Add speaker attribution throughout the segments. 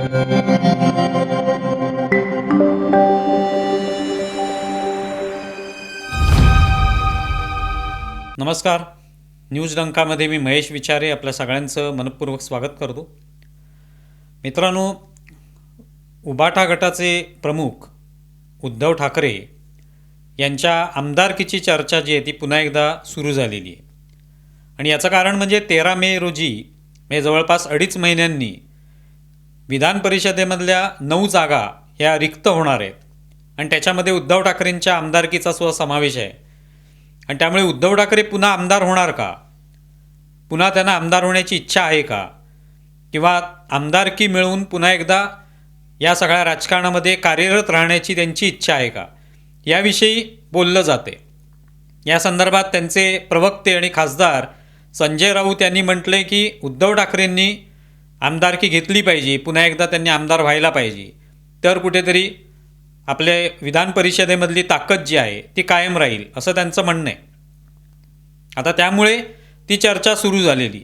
Speaker 1: नमस्कार. न्यूज डंकामध्ये मी महेश विचारे आपल्या सगळ्यांचं मनपूर्वक स्वागत करतो. मित्रांनो उबाठा गटाचे प्रमुख उद्धव ठाकरे यांच्या आमदारकीची चर्चा जी आहे ती पुन्हा एकदा सुरू झालेली आहे. आणि याचं कारण म्हणजे तेरा मे रोजी म्हणजे जवळपास अडीच महिन्यांनी विधान परिषदेमधल्या नऊ जागा ह्या रिक्त होणार आहेत. आणि त्याच्यामध्ये उद्धव ठाकरेंच्या आमदारकीचा सुद्धा समावेश आहे. आणि त्यामुळे उद्धव ठाकरे पुन्हा आमदार होणार का? पुन्हा त्यांना आमदार होण्याची इच्छा आहे का? किंवा आमदारकी मिळवून पुन्हा एकदा या सगळ्या राजकारणामध्ये कार्यरत राहण्याची त्यांची इच्छा आहे का? याविषयी बोललं जाते. या संदर्भात त्यांचे प्रवक्ते आणि खासदार संजय राऊत यांनी म्हटले की उद्धव ठाकरेंनी आमदारकी घेतली पाहिजे पुन्हा एकदा त्यांनी आमदार व्हायला पाहिजे. तर कुठेतरी आपल्या विधान परिषदेमधली ताकद जी आहे ती कायम राहील असं त्यांचं म्हणणं आहे. आता त्यामुळे ती चर्चा सुरू झालेली.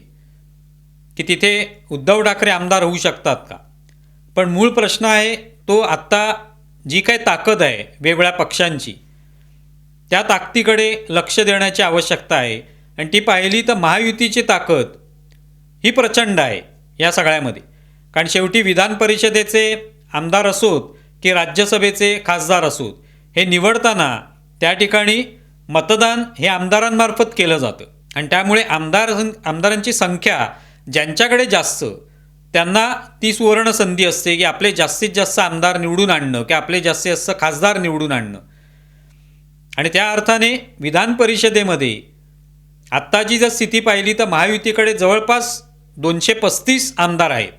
Speaker 1: की तिथे उद्धव ठाकरे आमदार होऊ शकतात का? पण मूळ प्रश्न आहे तो आत्ता जी काही ताकद आहे वेगवेगळ्या पक्षांची त्या ताकदीकडे लक्ष देण्याची आवश्यकता आहे. आणि ती पाहिली तर महायुतीची ताकद ही प्रचंड आहे. या सगळ्यामध्ये. कारण शेवटी विधान परिषदेचे आमदार असोत की राज्यसभेचे खासदार असोत हे निवडताना त्या ठिकाणी मतदान हे आमदारांमार्फत केलं जातं. आणि त्यामुळे आमदार आमदारांची संख्या ज्यांच्याकडे जास्त त्यांना ती सुवर्ण संधी असते की आपले जास्तीत जास्त आमदार निवडून आणणं की आपले जास्तीत जास्त खासदार निवडून आणणं. आणि त्या अर्थाने विधान परिषदेमध्ये आत्ताची जर स्थिती पाहिली तर महायुतीकडे जवळपास दोनशे पस्तीस आमदार आहेत.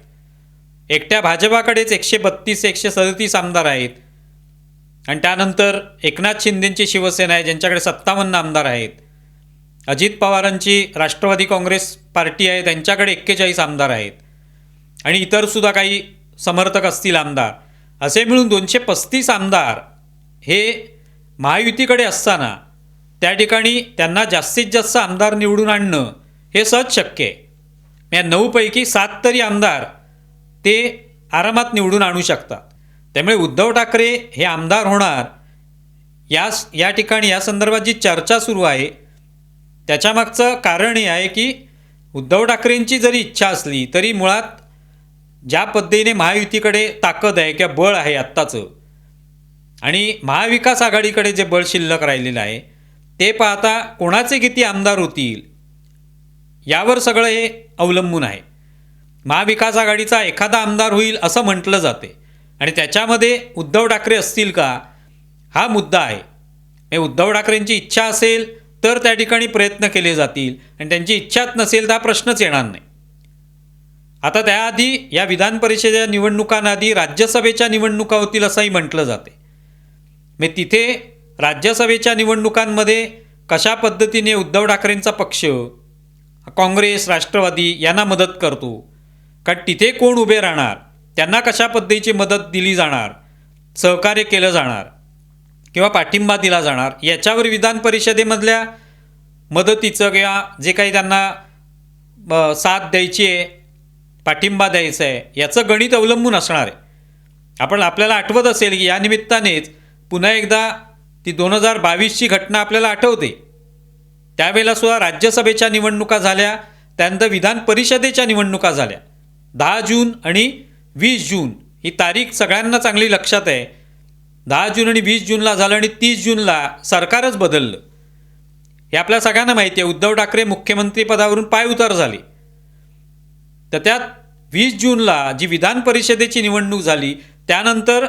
Speaker 1: एकट्या भाजपाकडेच एकशे बत्तीस एकशे सदतीस आमदार आहेत. आणि त्यानंतर एकनाथ शिंदेंची शिवसेना आहे ज्यांच्याकडे सत्तावन्न आमदार आहेत. अजित पवारांची राष्ट्रवादी काँग्रेस पार्टी आहे त्यांच्याकडे एक्केचाळीस आमदार आहेत. आणि इतरसुद्धा काही समर्थक असतील आमदार. असे मिळून दोनशे पस्तीस आमदार हे महायुतीकडे असताना त्या ठिकाणी त्यांना जास्तीत जास्त आमदार निवडून आणणं हे सहज शक्य आहे. या नऊपैकी सात तरी आमदार ते आरामात निवडून आणू शकतात. त्यामुळे उद्धव ठाकरे हे आमदार होणार. या या ठिकाणी या संदर्भात जी चर्चा सुरू आहे त्याच्यामागचं कारण हे आहे की उद्धव ठाकरेंची जरी इच्छा असली तरी मुळात ज्या पद्धतीने महायुतीकडे ताकद आहे किंवा बळ आहे आत्ताचं आणि महाविकास आघाडीकडे जे बळ शिल्लक राहिलेलं आहे ते पाहता कोणाचे किती आमदार होतील यावर सगळं हे अवलंबून आहे. महाविकास आघाडीचा एखादा आमदार होईल असं म्हटलं जाते. आणि त्याच्यामध्ये उद्धव ठाकरे असतील का? हा मुद्दा आहे. उद्धव ठाकरेंची इच्छा असेल तर त्या ठिकाणी प्रयत्न केले जातील. आणि त्यांची इच्छाच नसेल तर हा प्रश्नच येणार नाही. आता त्याआधी या विधान परिषदेच्या निवडणुकांआधी राज्यसभेच्या निवडणुका होतील असंही म्हटलं जाते. मग तिथे राज्यसभेच्या निवडणुकांमध्ये कशा पद्धतीने उद्धव ठाकरेंचा पक्ष काँग्रेस राष्ट्रवादी यांना मदत करतो. कारण तिथे कोण उभे राहणार? त्यांना कशा पद्धतीची मदत दिली जाणार? सहकार्य केलं जाणार? किंवा पाठिंबा दिला जाणार? याच्यावर विधान परिषदेमधल्या मदतीचं किंवा जे काही त्यांना साथ द्यायची आहे पाठिंबा द्यायचा आहे याचं गणित अवलंबून असणार आहे. आपण आपल्याला आठवत असेल की या निमित्तानेच पुन्हा एकदा ती दोन हजार बावीसची घटना आपल्याला आठवते. त्यावेळेला सुद्धा राज्यसभेच्या निवडणुका झाल्या त्यानंतर विधान परिषदेच्या निवडणुका झाल्या. दहा जून आणि वीस जून ही तारीख सगळ्यांना चांगली लक्षात आहे. दहा जून आणि वीस जूनला झालं आणि तीस जूनला सरकारच बदललं. हे आपल्या सगळ्यांना माहिती आहे. उद्धव ठाकरे मुख्यमंत्रीपदावरून पायउतार झाले. तर त्यात वीस जूनला जी विधान परिषदेची निवडणूक झाली त्यानंतर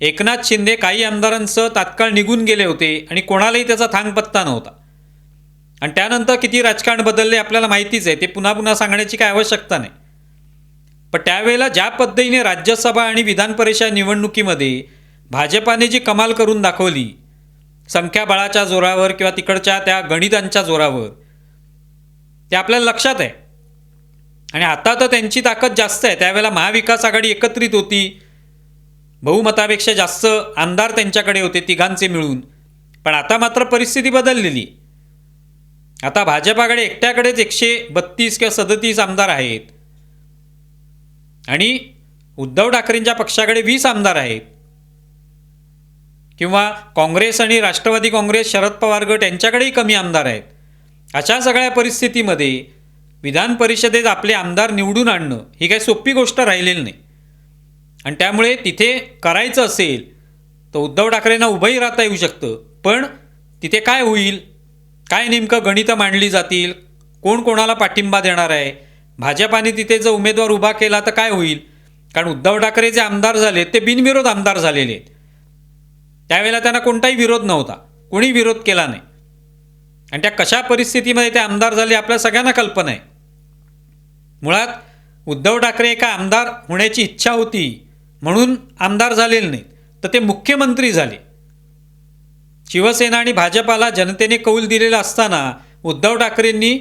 Speaker 1: एकनाथ शिंदे काही आमदारांसह तात्काळ निघून गेले होते आणि कोणालाही त्याचा थांगपत्ता नव्हता. आणि त्यानंतर किती राजकारण बदलले आपल्याला माहितीच आहे. ते पुन्हा पुन्हा सांगण्याची काय आवश्यकता नाही. पण त्यावेळेला ज्या पद्धतीने राज्यसभा आणि विधान परिषद निवडणुकीमध्ये भाजपाने जी कमाल करून दाखवली संख्याबळाच्या जोरावर किंवा तिकडच्या त्या गणितांच्या जोरावर ते आपल्याला लक्षात आहे. आणि आता तर त्यांची ताकद जास्त आहे. त्यावेळेला महाविकास आघाडी एकत्रित होती. बहुमतापेक्षा जास्त आमदार त्यांच्याकडे होते तिघांचे मिळून. पण आता मात्र परिस्थिती बदललेली आता भाजपाकडे एकट्याकडेच एकशे बत्तीस किंवा सदतीस आमदार आहेत. आणि उद्धव ठाकरेंच्या पक्षाकडे वीस आमदार आहेत. किंवा काँग्रेस आणि राष्ट्रवादी काँग्रेस शरद पवार गट यांच्याकडेही कमी आमदार आहेत. अशा सगळ्या परिस्थितीमध्ये विधान परिषदेत आपले आमदार निवडून आणणं ही काही सोपी गोष्ट राहिलेली नाही. आणि त्यामुळे तिथे करायचं असेल तर उद्धव ठाकरेंना उभंही राहता येऊ शकतं. पण तिथे काय होईल? काय नेमकं गणितं मांडली जातील? कोण कोणाला पाठिंबा देणार आहे? भाजपाने तिथे जर उमेदवार उभा केला तर काय होईल? कारण उद्धव ठाकरे जे आमदार झाले ते बिनविरोध आमदार झालेले आहेत. त्यावेळेला त्यांना कोणताही विरोध नव्हता. कोणी विरोध केला नाही. आणि त्या कशा परिस्थितीमध्ये ते आमदार झाले आपल्या सगळ्यांना कल्पना आहे. मुळात उद्धव ठाकरे एका आमदार होण्याची इच्छा होती म्हणून आमदार झालेले नाहीत. तर ते मुख्यमंत्री झाले. शिवसेना आणि भाजपाला जनतेने कौल दिलेला असताना उद्धव ठाकरेंनी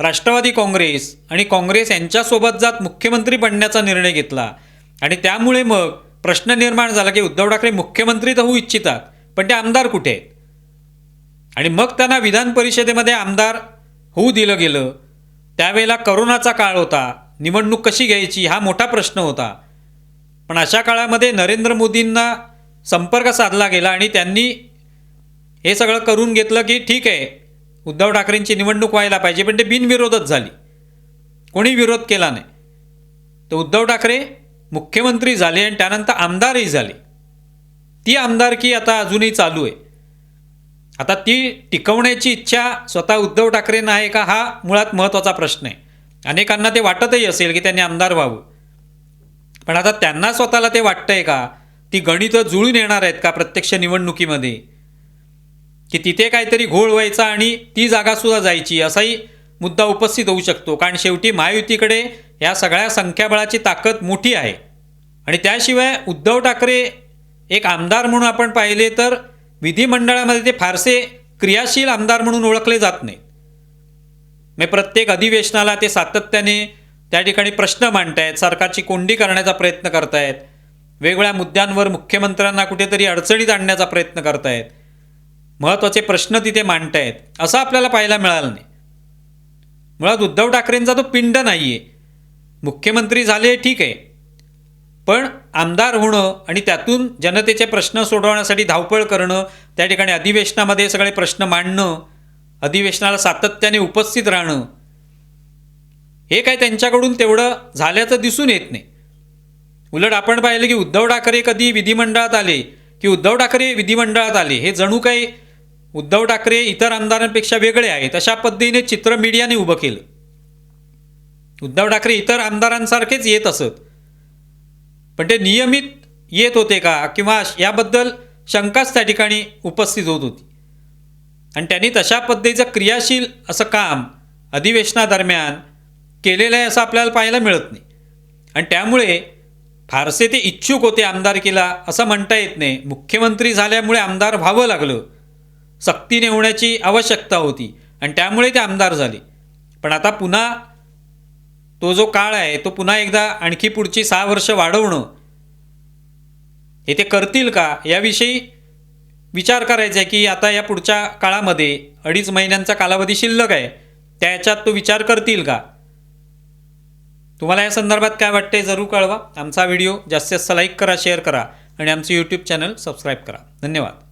Speaker 1: राष्ट्रवादी काँग्रेस आणि काँग्रेस यांच्यासोबत जात मुख्यमंत्री बनण्याचा निर्णय घेतला. आणि त्यामुळे मग प्रश्न निर्माण झाला की उद्धव ठाकरे मुख्यमंत्री तर होऊ इच्छितात पण ते आमदार कुठे आहेत? आणि मग त्यांना विधान परिषदेमध्ये आमदार होऊ दिलं गेलं. त्यावेळेला करोनाचा काळ होता. निवडणूक कशी घ्यायची हा मोठा प्रश्न होता. पण अशा काळामध्ये नरेंद्र मोदींना संपर्क साधला गेला आणि त्यांनी हे सगळं करून घेतलं की ठीक आहे. उद्धव ठाकरेंची निवडणूक व्हायला पाहिजे पण ते बिनविरोधच झाली. कोणी विरोध केला नाही. तर उद्धव ठाकरे मुख्यमंत्री झाले आणि त्यानंतर आमदारही झाले. ती आमदारकी आता अजूनही चालू आहे. आता ती टिकवण्याची इच्छा स्वतः उद्धव ठाकरेंना आहे का हा मुळात महत्त्वाचा प्रश्न आहे. अनेकांना ते वाटतही असेल की त्यांनी आमदार व्हावं. पण आता त्यांना स्वतःला ते वाटतंय का? ती गणितं जुळून येणार आहेत का प्रत्यक्ष निवडणुकीमध्ये? की तिथे काहीतरी घोळ व्हायचा आणि ती जागासुद्धा जायची असाही मुद्दा उपस्थित होऊ शकतो. कारण शेवटी महायुतीकडे या सगळ्या संख्याबळाची ताकद मोठी आहे. आणि त्याशिवाय उद्धव ठाकरे एक आमदार म्हणून आपण पाहिले तर विधिमंडळामध्ये ते फारसे क्रियाशील आमदार म्हणून ओळखले जात नाहीत. मग प्रत्येक अधिवेशनाला ते सातत्याने त्या ठिकाणी प्रश्न मांडतायत सरकारची कोंडी करण्याचा प्रयत्न करतायत वेगवेगळ्या मुद्द्यांवर मुख्यमंत्र्यांना कुठेतरी अडचणीत आणण्याचा प्रयत्न करतायत. महत्त्वाचे प्रश्न तिथे मांडतायत. असं आपल्याला पाहायला मिळालं नाही. मुळात उद्धव ठाकरेंचा तो पिंड नाही आहे मुख्यमंत्री झाले ठीक आहे. पण आमदार होणं आणि त्यातून जनतेचे प्रश्न सोडवण्यासाठी धावपळ करणं त्या ठिकाणी अधिवेशनामध्ये सगळे प्रश्न मांडणं अधिवेशनाला सातत्याने उपस्थित राहणं हे काय त्यांच्याकडून तेवढं झाल्याचं दिसून येत नाही. उलट आपण पाहिलं की उद्धव ठाकरे कधी विधिमंडळात आले की उद्धव ठाकरे विधिमंडळात आले हे जणू काही उद्धव ठाकरे इतर आमदारांपेक्षा वेगळे आहेत. अशा पद्धतीने चित्र मीडियाने उभं केलं. उद्धव ठाकरे इतर आमदारांसारखेच येत असत. पण ते नियमित येत होते का? किंवा याबद्दल शंकाच त्या ठिकाणी उपस्थित होत होती. आणि त्यांनी तशा पद्धतीचं क्रियाशील असं काम अधिवेशनादरम्यान केलेलं आहे असं आपल्याला पाहायला मिळत नाही. आणि त्यामुळे फारसे ते इच्छुक होते आमदारकीला असं म्हणता येत नाही. मुख्यमंत्री झाल्यामुळे आमदार व्हावं लागलं. सक्तीने होण्याची आवश्यकता होती आणि त्यामुळे ते आमदार झाले. पण आता पुन्हा तो जो काळ आहे तो पुन्हा एकदा आणखी पुढची सहा वर्ष वाढवणं हे ते करतील का? याविषयी विचार करायचा आहे की आता या पुढच्या काळामध्ये अडीच महिन्यांचा कालावधी शिल्लक आहे त्या याच्यात तो विचार करतील का? तुम्हाला या संदर्भात काय वाटते जरूर कळवा. आमचा व्हिडिओ जास्तीत जास्त लाईक करा शेअर करा आणि आमचं यूट्यूब चॅनल सबस्क्राईब करा. धन्यवाद.